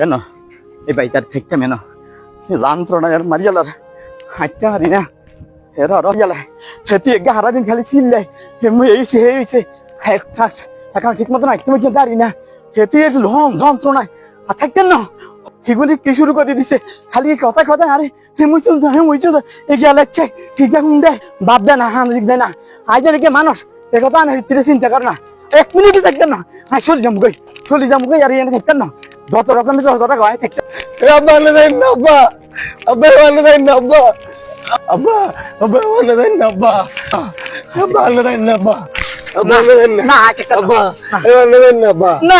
কেন? এই বাইতার থেকে মেন যন্ত্রণা আর মারিয়ালার হাঁটতে পারি না। এরা রহিয়ালা হেতি এগা হারা দিন খালি হে মুই এই হইছে এই হইছে। এখন ঠিক মতন হাঁটতে পর্যন্ত দাঁড়ি না। এর লম যন্ত্রণায় আর থাকতেন না। সেগুলি কি শুরু করে দিছে? খালি কথা কথা, আরে, হে হে লাগছে। ঠিক এখন দে বাদ দে না জিক দে না। আজ নাকি মানুষ, এ কথা না চিন্তা কর না। এক মিনিটই থাকতেন না। আই চলে যাম গই, চলে যাম গই, আর এনে থাকতেন না। যত রকমের সব কথা কয় থাকতেন আব্বা, আল্লাহ দেন না আব্বা। আব্বা, আল্লাহ দেন না আব্বা। আব্বা আব্বা, আল্লাহ দেন না আব্বা। আব্বা, আল্লাহ দেন না আব্বা। না না। আচ্ছা আব্বা না। না না না না, না। না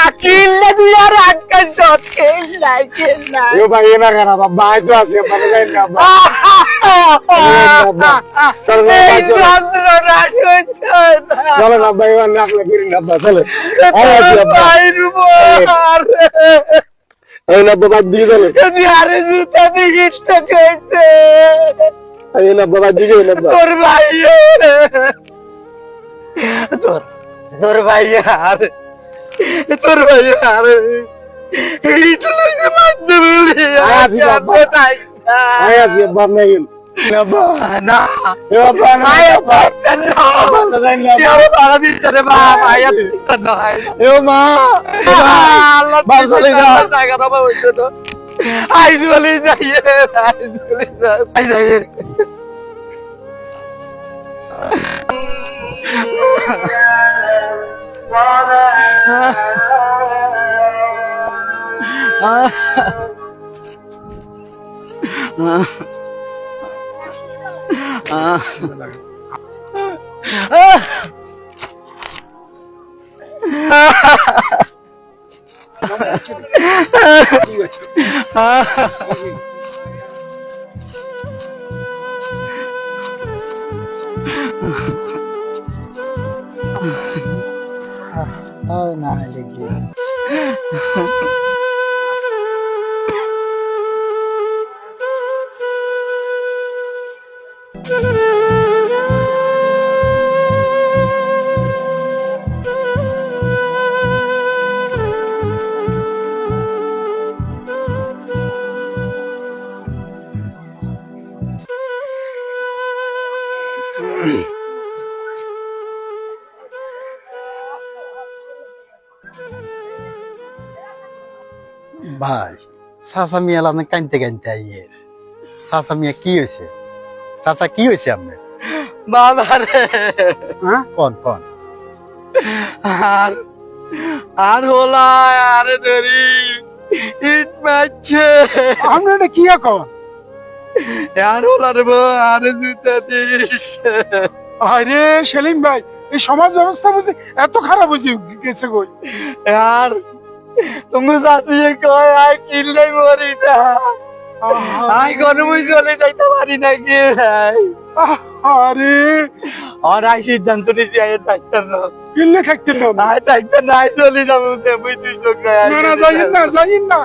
এবার না ফিরিন আব্বা চলো। আয় আছি আব্বা। বাইরব এই না আব্বা দিয়ে চলো। আরে জুতা দিয়ে ঠকেছে এই না আব্বা দিয়ে গেলেন তোর ভাই তোর তোর ভাই আর তোর ভাই আর এই তো লইছে মারতে বলি বাবা। আছি আব্বা না। না। আয় আব্বা আল্লাহ দেন না এ মা আল্লাহ চলে যা। টাকা হইতো তো। যাই Ah যাইয়ে ভাই চাচা মিয়া আপনি কানতে কানতে আইয়ের চাচা মিয়া কি হয়েছে চাচা কি হয়েছে আপনার? বাবা রে। হ্যাঁ? কন কন? আর আর হোলা আরে দেরি। ইট মারছে। আমরা এটা কি কর আর হোলা রে আরে জুতা দিস। আরে সেলিম ভাই এই সমাজ ব্যবস্থা বুঝি এত খারাপ বুঝি গেছে কই? আর তুমি চাচিয়ে কয় আই কিনলে মরি না। আই কোনো মুই চলে যাইতে পারি না কি? আরে। আর আই সিদ্ধান্ত নিয়েছি আই থাকতেন না। কিনলে থাকতেন না? আই থাকতেন না আই চলে যাব মুই তুই চোখ না না যাইয়েন না যাইয়েন না।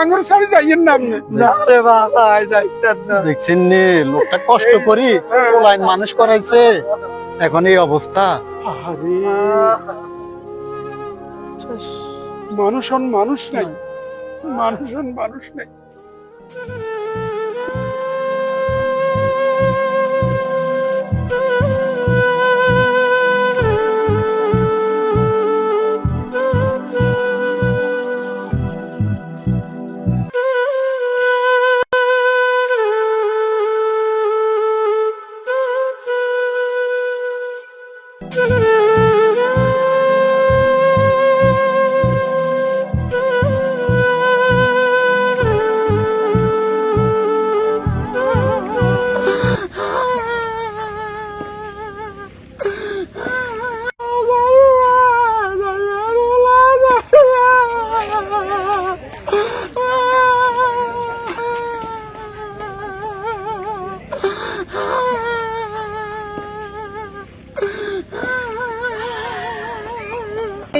আঙ্গুর সারি যাইয়েন না আপনি। না রে বাবা আই থাকতেন না। দেখছেন নে লোকটা কষ্ট করি লাইন মানুষ করাইছে। এখন এই অবস্থা। আরে। মানুষ হন মানুষ নাই। মানুষন মানুষ নাই।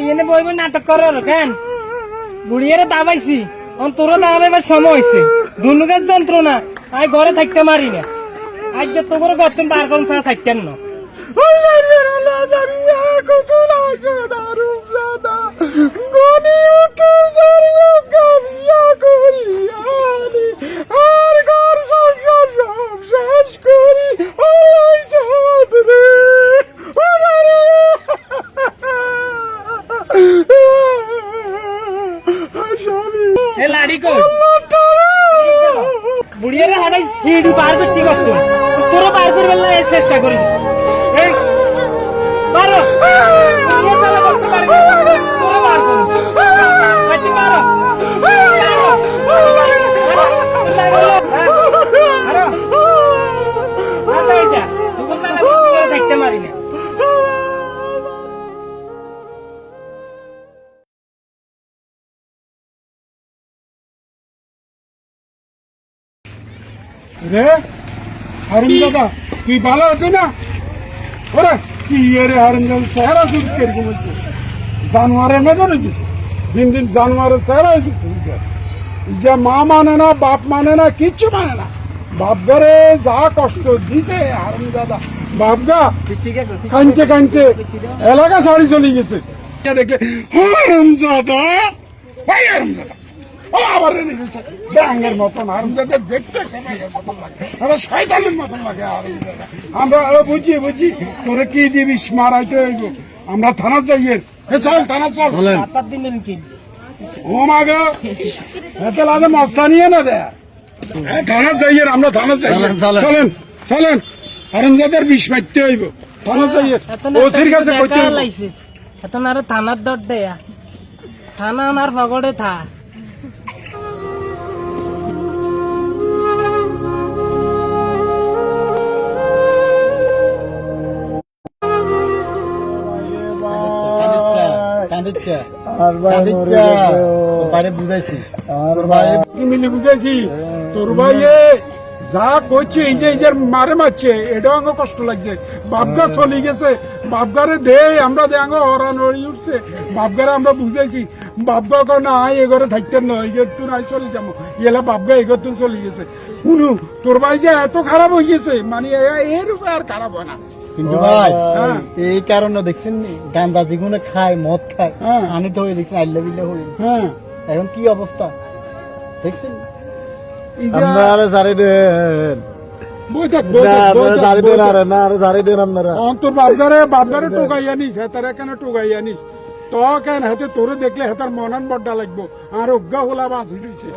এনে বইব নাটক করে কেন বুড়িয়ারে দাবাইছি অন তোরা দাঁড়াবার সময় হয়েছে দুনুকের যন্ত্রণা আই ঘরে থাকতে মারি না আজ যে তোর গর্তন বার করুন সারা সাইতেন না রিকো বুড়িয়ারে হাঁটাই সিঁড়ি পার করছি কত? তোরা পার করবেন না চেষ্টা করি। এই, পারো। রে? হারুমজাদা তুই ভালো হতো না? ওরে, কি রে হারুমজাদা চেহারা শুরু করে ঘুমেছে জানোয়ারের মতো গেছে। দিন দিন জানোয়ারের চেহারা হয়ে গেছে যে মা মানে না, বাপ মানে না, কিচ্ছু মানে না। বাপগারে যা কষ্ট দিছে হারুমজাদা বাপগা ঠিক আছে কানতে কানতে এলাকা ছাড়ি চলে গেছে। দেখলে হারুমজাদা ভাই হারুমজাদা ও আবার এনে গেছে ব্যাঙের মতন দেখতে মতন লাগে। আরে শয়তানের মতন লাগে হারুমজাদা আমরা আরও বুঝি বুঝি। তোরে কি মারাইতে হইব। আমরা থানা যাইয়ে এ চল থানা চল। সাত দিনের কি? ও মাগো এতে লাগে মস্তা নিয়ে না দে। থানা যাইয়ে আমরা থানা যাইয়ে চলেন চলেন। হারুমজাদার বিষ মারতে হইব। থানা যাইয়ে ওসির কাছে কইতে হইব। লাইছে। এখন থানার দর দেয়া থানা ওনার পকড়ে থা। আর ভাই কাঁদিচ্ছে বাইরে বুঝাইছি। আর ভাই কি মিলি বুঝাইছি? তোর ভাই যা করছে এই যে এই যে মারে মারছে এটাও কষ্ট লাগছে। বাপগা চলে গেছে। বাপগারে দে আমরা দে আঙ্গ হরান হয়ে উঠছে। বাপগারে আমরা বুঝাইছি। বাপগা কো না এ ঘরে থাকতে এগর তুই নাই চলে যাব। এলা বাপগা এগর তুই চলে গেছে। শুনু তোর ভাই যে এত খারাপ হয়ে গেছে মানে এ- এর আর খারাপ হয় না। কিন্তু ভাই হ্যাঁ। এই কারণে দেখছেন গান্দা যেগুলো খায় মদ খায় হ্যাঁ। আনি ধরে দেখছেন আল্লাহ বিল্লাহ হয়ে হ্যাঁ। এখন কি অবস্থা? দেখছেন? আপনারা সারি দেন। বই থাক, বই থাক, বই থাক, সারি বই দেন থাক। আর না আর সারি দেন আপনারা অন তোর বাপগারে বাপগারে টোকাই আনিস হেতারে কেন টোকাইয়া আনিস তো হাতে হেতে তোরে দেখলে হেতার মনন বড্ডা লাগবো। আর অজ্ঞা হলা বাস উঠেছে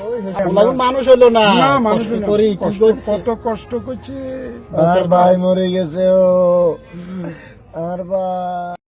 মানুষ হলো না। না মানুষ করি? কত কষ্ট করছে আর ভাই মরে গেছে ও আর ভাই